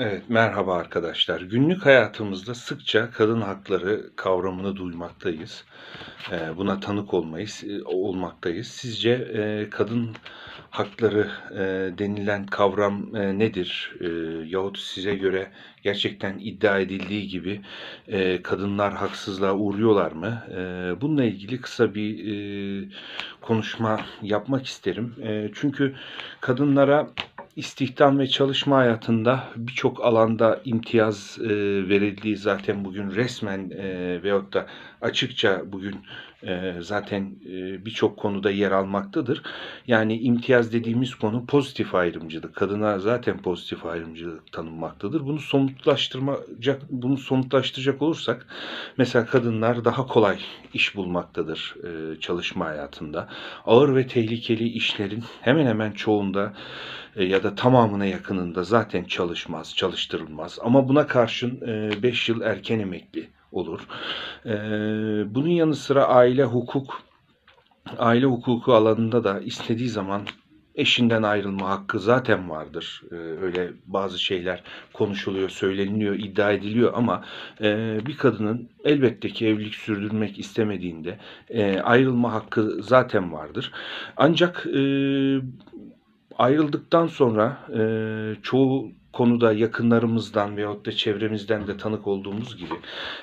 Evet, merhaba arkadaşlar. Günlük hayatımızda sıkça kadın hakları kavramını duymaktayız. Ee, Buna tanık olmayız, e, olmaktayız. Sizce e, kadın hakları e, denilen kavram nedir? Yahut size göre gerçekten iddia edildiği gibi kadınlar haksızlığa uğruyorlar mı? Bununla ilgili kısa bir konuşma yapmak isterim. Çünkü kadınlara İstihdam ve çalışma hayatında birçok alanda imtiyaz e, verildiği zaten bugün resmen e, veyahut da açıkça bugün e, zaten e, birçok konuda yer almaktadır. Yani imtiyaz dediğimiz konu pozitif ayrımcılık. Kadına zaten pozitif ayrımcılık tanınmaktadır. Bunu somutlaştıracak, bunu somutlaştıracak olursak mesela kadınlar daha kolay iş bulmaktadır e, çalışma hayatında. Ağır ve tehlikeli işlerin hemen hemen çoğunda e, ya da tamamına yakınında zaten çalışmaz, çalıştırılmaz. Ama buna karşın 5 yıl erken emekli olur. E, bunun yanı sıra aile hukuk, aile hukuku alanında da istediği zaman eşinden ayrılma hakkı zaten vardır. E, öyle bazı şeyler konuşuluyor, söyleniliyor, iddia ediliyor ama bir kadının elbette ki evlilik sürdürmek istemediğinde ayrılma hakkı zaten vardır. Ancak ayrıldıktan sonra e, çoğu konuda yakınlarımızdan veyahut da çevremizden de tanık olduğumuz gibi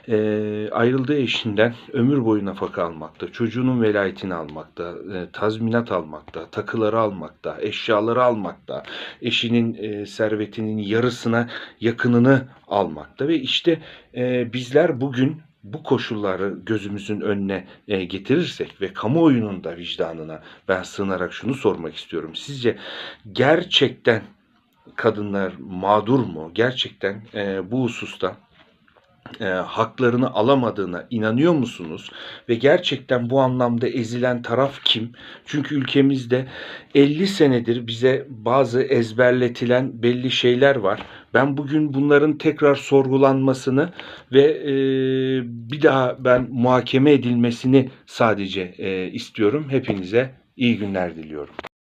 e, ayrıldığı eşinden ömür boyu nafaka almakta, çocuğunun velayetini almakta, e, tazminat almakta, takıları almakta, eşyaları almakta, eşinin e, servetinin yarısına yakınını almakta ve işte e, bizler bugün bu koşulları gözümüzün önüne e, getirirsek ve kamuoyunun da vicdanına ben sığınarak şunu sormak istiyorum. Sizce gerçekten kadınlar mağdur mu? Gerçekten e, bu hususta e, haklarını alamadığına inanıyor musunuz? Ve gerçekten bu anlamda ezilen taraf kim? Çünkü ülkemizde 50 senedir bize bazı ezberletilen belli şeyler var. Ben bugün bunların tekrar sorgulanmasını ve e, bir daha ben muhakeme edilmesini sadece e, istiyorum. Hepinize iyi günler diliyorum.